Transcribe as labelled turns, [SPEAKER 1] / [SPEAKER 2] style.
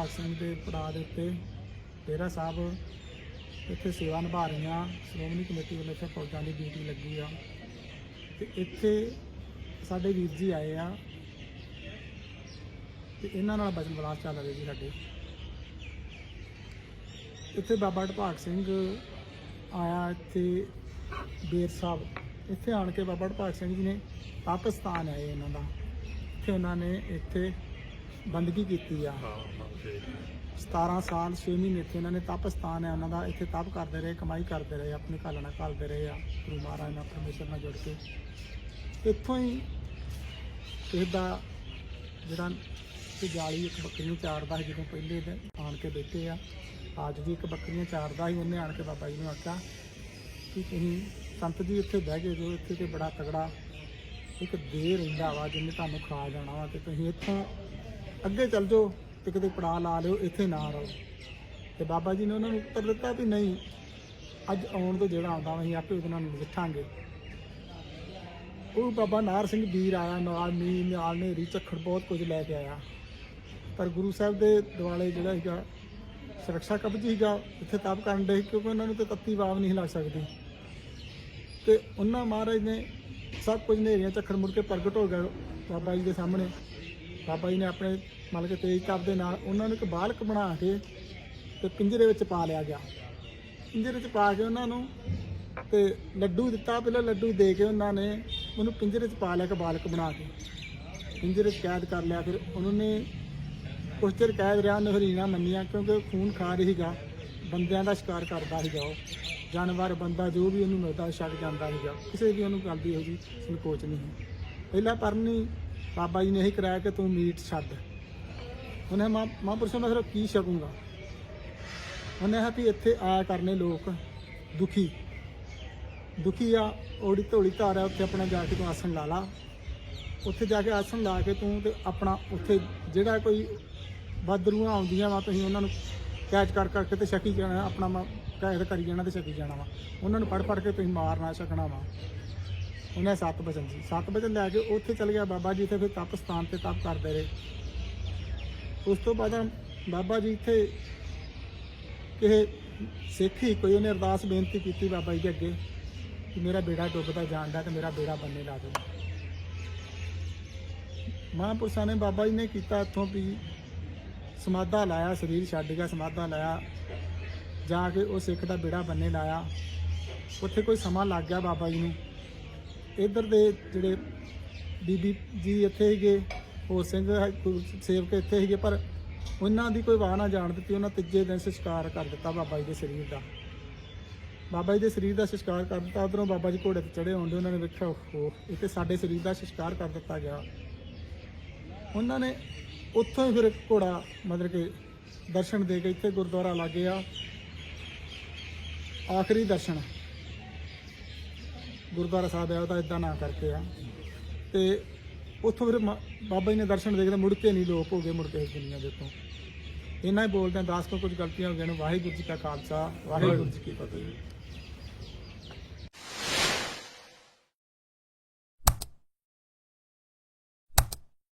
[SPEAKER 1] ਭਾਗ ਸਿੰਘ ਦੇ ਪੜਾਅ ਦੇ ਉੱਤੇ ਡੇਰਾ ਸਾਹਿਬ ਇੱਥੇ ਸੇਵਾ ਨਿਭਾ ਰਹੀਆਂ। ਸ਼੍ਰੋਮਣੀ ਕਮੇਟੀ ਵੱਲੋਂ ਇੱਥੇ ਫੌਜਾਂ ਦੀ ਡਿਊਟੀ ਲੱਗੀ ਆ। ਤੇ ਇੱਥੇ ਸਾਡੇ ਵੀਰ ਜੀ ਆਏ ਆ। ਤੇ ਇਹਨਾਂ ਨਾਲ ਬਚਨ ਬਲਾਸ ਚੱਲ ਰਹੇ ਜੀ ਸਾਡੇ। ਇੱਥੇ ਬਾਬਾ ਢਪਾਕ ਸਿੰਘ ਆਇਆ, ਇੱਥੇ ਬੇਰ ਸਾਹਿਬ। ਇੱਥੇ ਆਣ ਕੇ ਬਾਬਾ ਢਪਾਕ ਸਿੰਘ ਜੀ ਨੇ ਪਾਕਿਸਤਾਨ ਆਏ ਇਹਨਾਂ ਦਾ। ਇੱਥੇ ਉਹਨਾਂ ਨੇ ਇੱਥੇ ਬੰਦਗੀ ਕੀਤੀ ਆ। 17 ਸਾਲ 6 ਮਹੀਨੇ ਇੱਥੇ ਇਹਨਾਂ ਨੇ ਤਪਸਤਾਨ ਹੈ, ਉਹਨਾਂ ਦਾ ਇੱਥੇ ਤਪ ਕਰਦੇ ਰਹੇ, ਕਮਾਈ ਕਰਦੇ ਰਹੇ, ਆਪਣੀ ਘਾਲਣਾ ਨਾਲ ਕਰਦੇ ਰਹੇ ਆ, ਗੁਰੂ ਮਹਾਰਾਜ ਨਾਲ, ਪਰਮੇਸ਼ਰ ਨਾਲ ਜੁੜ ਕੇ। ਇੱਥੋਂ ਹੀ ਇਹਦਾ ਜਿਹੜਾ ਕਿ ਜਾਲੀ ਇੱਕ ਬੱਕਰੀਆਂ ਚਾਰਦਾ ਸੀ, ਜਦੋਂ ਪਹਿਲੇ ਦਿਨ ਆਣ ਕੇ ਬੈਠੇ ਆ, ਅੱਜ ਵੀ ਇੱਕ ਬੱਕਰੀਆਂ ਚਾਰਦਾ ਸੀ, ਉਹਨੇ ਆਣ ਕੇ ਬਾਬਾ ਜੀ ਨੂੰ ਆਖਿਆ ਕਿ ਤੁਸੀਂ ਸੰਤ ਜੀ ਇੱਥੇ ਬਹਿ ਗਏ ਜੋ ਇੱਥੇ ਤੇ ਬੜਾ ਤਗੜਾ ਇੱਕ ਦੇ ਰਹਿੰਦਾ ਵਾ, ਜਿਹਨੇ ਤੁਹਾਨੂੰ ਖਾ ਜਾਣਾ ਵਾ, ਤੇ ਤੁਸੀਂ ਇੱਥੋਂ ਅੱਗੇ ਚੱਲ ਜਾਓ। ਤੇ ਕਿਤੇ ਪੜਾ ਲਾ ਲਿਓ, ਇੱਥੇ ਨਾ ਰਹੋ। ਤੇ ਬਾਬਾ ਜੀ ਨੇ ਉਹਨਾਂ ਨੂੰ ਉੱਤਰ ਦਿੱਤਾ ਵੀ ਨਹੀਂ, ਅੱਜ ਆਉਣ ਤੋਂ ਜਿਹੜਾ ਆਉਂਦਾ, ਅਸੀਂ ਆਪੇ ਉਹਦੇ ਨਾਲ ਨਜਿੱਠਾਂਗੇ। ਉਹ ਬਾਬਾ ਨਾਰ ਸਿੰਘ ਵੀਰ ਆਇਆ, ਨਾਲ ਮੀਂਹ ਨਾਲ ਨੇਰੀ ਝੱਖੜ, ਬਹੁਤ ਕੁਝ ਲੈ ਕੇ ਆਇਆ। ਪਰ ਗੁਰੂ ਸਾਹਿਬ ਦੇ ਦਿਵਾਲੇ ਜਿਹੜਾ ਸੀਗਾ, ਸੁਰੱਖਿਆ ਕਬਜ਼ ਸੀਗਾ, ਇੱਥੇ ਤਪ ਕਰਨ ਦੇ ਕਿਉਂਕਿ ਉਹਨਾਂ ਨੂੰ ਤੇ ਤੱਤੀ ਵਾਵ ਨਹੀਂ ਲੱਗ ਸਕਦੀ। ਤੇ ਉਹਨਾਂ ਮਹਾਰਾਜ ਨੇ ਸਭ ਕੁਝ ਨੇਰੀਆਂ ਝੱਖੜ ਮੁੜ ਕੇ ਪ੍ਰਗਟ ਹੋ ਗਏ ਬਾਬਾ ਜੀ ਦੇ ਸਾਹਮਣੇ। ਬਾਬਾ ਜੀ ਨੇ ਆਪਣੇ ਮਤਲਬ ਕਿ ਤੇਜ ਤਪ ਦੇ ਨਾਲ ਉਹਨਾਂ ਨੂੰ ਇੱਕ ਬਾਲਕ ਬਣਾ ਕੇ ਤੇ ਪਿੰਜਰੇ ਵਿੱਚ ਪਾ ਲਿਆ ਗਿਆ। ਪਿੰਜਰੇ ਵਿੱਚ ਪਾ ਕੇ ਉਹਨਾਂ ਨੂੰ ਤੇ ਲੱਡੂ ਦਿੱਤਾ। ਪਹਿਲਾਂ ਲੱਡੂ ਦੇ ਕੇ ਉਹਨਾਂ ਨੇ ਉਹਨੂੰ ਪਿੰਜਰੇ 'ਚ ਪਾ ਲਿਆ ਕਿ ਬਾਲਕ ਬਣਾ ਕੇ। ਪਿੰਜਰੇ 'ਚ ਕੈਦ ਕਰ ਲਿਆ। ਫਿਰ ਉਹਨਾਂ ਨੇ ਕੁਛ ਚਿਰ ਕੈਦ ਰਿਹਾ, ਉਹਨੇ ਹਰੀਣਾ ਮੰਨੀਆਂ ਕਿਉਂਕਿ ਉਹ ਖੂਨ ਖਾ ਰਹੀ ਸੀਗਾ। ਬੰਦਿਆਂ ਦਾ ਸ਼ਿਕਾਰ ਕਰਦਾ ਸੀਗਾ ਉਹ। ਜਾਨਵਰ, ਬੰਦਾ ਜੋ ਵੀ ਉਹਨੂੰ ਮਿਲਦਾ ਛੱਡ ਜਾਂਦਾ ਸੀਗਾ। ਕਿਸੇ ਵੀ ਉਹਨੂੰ ਗੱਲ ਦੀ ਇਹੋ ਜਿਹੀ ਸੰਕੋਚ ਨਹੀਂ ਸੀ ਪਹਿਲਾਂ ਪਰਨੀ ਬਾਬਾ ਜੀ ਨੇ ਇਹੀ ਕਰਾਇਆ ਕਿ ਤੂੰ ਮੀਟ ਛੱਡ। ਉਹਨੇ ਮਾਂ ਮਹਾਂਪੁਰਸ਼ਾਂ ਮੈਂ ਫਿਰ ਕੀ ਛਕੂੰਗਾ? ਉਹਨੇ ਕਿਹਾ ਵੀ ਇੱਥੇ ਆਇਆ ਕਰਨੇ ਲੋਕ ਦੁਖੀ। ਦੁਖੀ ਆ ਓੜੀ ਧੌਲੀ ਧਾਰ ਆ, ਉੱਥੇ ਆਪਣਾ ਜਾ ਕੇ ਤੂੰ ਆਸਣ ਲਾ ਲਾ। ਉੱਥੇ ਜਾ ਕੇ ਆਸਣ ਲਾ ਕੇ ਤੂੰ ਤੇ ਆਪਣਾ ਉੱਥੇ ਜਿਹੜਾ ਕੋਈ ਬਦਰੂਆਂ ਆਉਂਦੀਆਂ ਵਾ, ਤੁਸੀਂ ਉਹਨਾਂ ਨੂੰ ਕੈਚ ਕਰ, ਕਰਕੇ ਤੇ ਛਕੀ ਜਾਣਾ, ਆਪਣਾ ਮ- ਕੈਦ ਕਰੀ ਜਾਣਾ ਤੇ ਛਕੀ ਜਾਣਾ ਵਾ। ਉਹਨਾਂ ਨੂੰ ਫੜ ਫੜ ਕੇ ਤੁਸੀਂ ਮਾਰਨਾ ਛਕਣਾ ਵਾ। ਉਹਨੇ ਸੱਤ ਵਚਨ ਸੀ। ਸੱਤ ਵਚਨ ਲੈ ਕੇ ਉੱਥੇ ਚਲ ਗਿਆ ਬਾਬਾ ਜੀ, ਇੱਥੇ ਫਿਰ ਤਪ ਸਥਾਨ ਤੇ ਤਪ ਕਰਦੇ ਰਹੇ। ਉਸ ਤੋਂ ਬਾਅਦ ਬਾਬਾ ਜੀ ਇੱਥੇ ਕਿਸੇ ਸਿੱਖ ਹੀ ਕੋਈ ਉਹਨੇ ਅਰਦਾਸ ਬੇਨਤੀ ਕੀਤੀ ਬਾਬਾ ਜੀ ਦੇ ਅੱਗੇ ਕਿ ਮੇਰਾ ਬੇੜਾ ਡੁੱਬਦਾ ਜਾਂਦਾ ਤੇ ਮੇਰਾ ਬੇੜਾ ਬੰਨੇ ਲਾ ਦਿਓ ਮਹਾਂਪੁਰਸ਼ਾਂ ਨੇ ਬਾਬਾ ਜੀ ਨੇ ਕੀਤਾ ਇੱਥੋਂ ਵੀ ਸਮਾਧਾ ਲਾਇਆ, ਸਰੀਰ ਛੱਡ ਗਿਆ, ਸਮਾਧਾ ਲਾਇਆ। ਜਾ ਕੇ ਉਹ ਸਿੱਖ ਦਾ ਬੇੜਾ ਬੰਨੇ ਲਾਇਆ। ਉੱਥੇ ਕੋਈ ਸਮਾਂ ਲੱਗ ਗਿਆ ਬਾਬਾ ਜੀ ਨੂੰ। ਇੱਧਰ ਦੇ ਜਿਹੜੇ ਬੀਬੀ ਜੀ ਇੱਥੇ ਸੀਗੇ, ਹੋਰ ਸਿੰਘ ਗੁਰੂ ਸੇਵਕ ਇੱਥੇ ਸੀਗੇ, ਪਰ ਉਹਨਾਂ ਦੀ ਕੋਈ ਵਾਹ ਨਾ ਜਾਣ ਦਿੱਤੀ, ਉਹਨਾਂ ਤੀਜੇ ਦਿਨ ਸੰਸਕਾਰ ਕਰ ਦਿੱਤਾ ਬਾਬਾ ਜੀ ਦੇ ਸਰੀਰ ਦਾ। ਬਾਬਾ ਜੀ ਦੇ ਸਰੀਰ ਦਾ ਸੰਸਕਾਰ ਕਰ ਦਿੱਤਾ, ਉਧਰੋਂ ਬਾਬਾ ਜੀ ਘੋੜੇ ਤੇ ਚੜੇ ਹੁੰਦੇ ਉਹਨਾਂ ਨੇ ਵੇਖਿਆ ਉਹ ਇਹ ਤੇ ਸਾਡੇ ਸਰੀਰ ਦਾ ਸੰਸਕਾਰ ਕਰ ਦਿੱਤਾ ਗਿਆ। ਉਹਨਾਂ ਨੇ ਉੱਥੋਂ ਹੀ ਫਿਰ ਇੱਕ ਘੋੜਾ ਮਤਲਬ ਕਿ ਦਰਸ਼ਨ ਦੇ ਕੇ ਇੱਥੇ ਗੁਰਦੁਆਰਾ ਲੱਗ ਗਿਆ ਆਖਰੀ ਦਰਸ਼ਨ। ਗੁਰਦੁਆਰਾ ਸਾਹਿਬ ਹੈ ਉਹਦਾ ਇਦਾਂ ਨਾਂ ਕਰਕੇ ਆ। ਤੇ ਉੱਥੋਂ ਫਿਰ ਮ- ਬਾਬਾ ਜੀ ਨੇ ਦਰਸ਼ਨ ਦੇਖਦੇ, ਮੁੜ ਕੇ ਨਹੀਂ ਲੋਕ ਹੋ ਗਏ ਮੁੜ ਕੇ ਇਸ ਦੁਨੀਆ ਦੇ ਤੋਂ ਇਹਨਾਂ ਹੀ ਬੋਲਦੇ ਆ, ਦਾਸ ਤੋਂ ਕੁਝ ਗਲਤੀਆਂ ਹੋ ਗਈਆਂ ਨੇ, ਵਾਹਿਗੁਰੂ ਜੀ ਕਾ ਖਾਲਸਾ, ਵਾਹਿਗੁਰੂ ਜੀ ਕੀ ਫਤਿਹ।